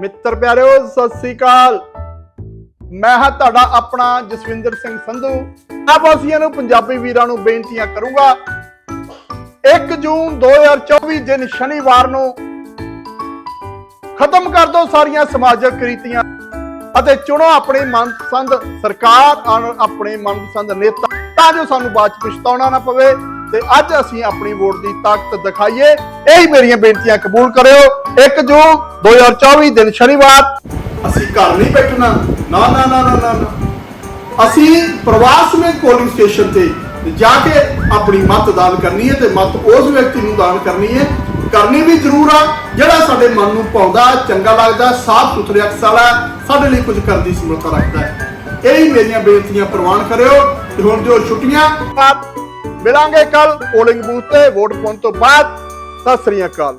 ਮਿੱਤਰ ਪਿਆਰਿਓ, ਸਤਿ ਸ੍ਰੀ ਅਕਾਲ। ਮੈਂ ਹਾਂ ਤੁਹਾਡਾ ਆਪਣਾ ਜਸਵਿੰਦਰ ਸਿੰਘ ਸੰਧੂ। ਆ ਵਾਸੀਆਂ ਨੂੰ, ਪੰਜਾਬੀ ਵੀਰਾਂ ਨੂੰ ਬੇਨਤੀਆਂ ਕਰੂੰਗਾ 1 ਜੂਨ 2024 ਦਿਨ ਸ਼ਨੀਵਾਰ ਨੂੰ ਖਤਮ ਕਰ ਦਿਓ ਸਾਰੀਆਂ ਸਮਾਜਿਕ ਰੀਤੀਆਂ ਅਤੇ ਚੁਣੋ ਆਪਣੀ ਮਨਪਸੰਦ ਸਰਕਾਰ ਔਰ ਆਪਣੇ ਮਨਪਸੰਦ ਨੇਤਾ, ਤਾਂ ਜੋ ਸਾਨੂੰ ਬਾਅਦ ਚ ਪਛਤਾਉਣਾ ਨਾ ਪਵੇ। ਤੇ ਅੱਜ ਅਸੀਂ ਆਪਣੀ ਵੋਟ ਦੀ ਤਾਕਤ ਦਿਖਾਈਏ। ਇਹੀ ਮੇਰੀਆਂ ਬੇਨਤੀਆਂ ਕਬੂਲ ਕਰਿਓ। 1 ਜੂਨ 2024 ਦਿਨ ਸ਼ਨੀਵਾਰ। ਅਸੀਂ ਘਰ ਨਹੀਂ ਬੈਠਣਾ। ਨਾ ਨਾ ਨਾ ਨਾ ਨਾ ਅਸੀਂ ਪ੍ਰਵਾਸ ਵਿੱਚ ਪੋਲਿੰਗ ਸਟੇਸ਼ਨ ਤੇ ਜਾ ਕੇ ਆਪਣੀ ਮਤ ਦਾਨ ਕਰਨੀ ਹੈ ਤੇ ਮਤ ਉਸ ਵਿਅਕਤੀ ਨੂੰ ਦਾਨ ਕਰਨੀ ਹੈ। ਕਰਨੀ ਵੀ ਜ਼ਰੂਰ ਆ। ਜਿਹੜਾ ਸਾਡੇ ਮਨ ਨੂੰ ਪਾਉਂਦਾ ਚੰਗਾ ਲੱਗਦਾ, ਸਾਫ਼ ਸੁਥਰੇ ਅਕਸ ਵਾਲਾ ਸਾਡੇ ਲਈ ਕੁਝ ਕਰਨ ਦੀ ਸਮਰੱਥਾ ਰੱਖਦਾ ਹੈ। ਇਹੀ ਮੇਰੀਆਂ ਬੇਨਤੀਆਂ ਪ੍ਰਵਾਨ ਕਰਿਓ। ਤੇ ਹੁਣ ਜੋ ਛੁੱਟੀਆਂ ਮਿਲਾਂਗੇ ਕੱਲ ਪੋਲਿੰਗ ਬੂਥ ਤੇ ਵੋਟ ਪਾਉਣ ਤੋਂ ਬਾਅਦ। ਸਤਿ ਸ੍ਰੀ ਅਕਾਲ।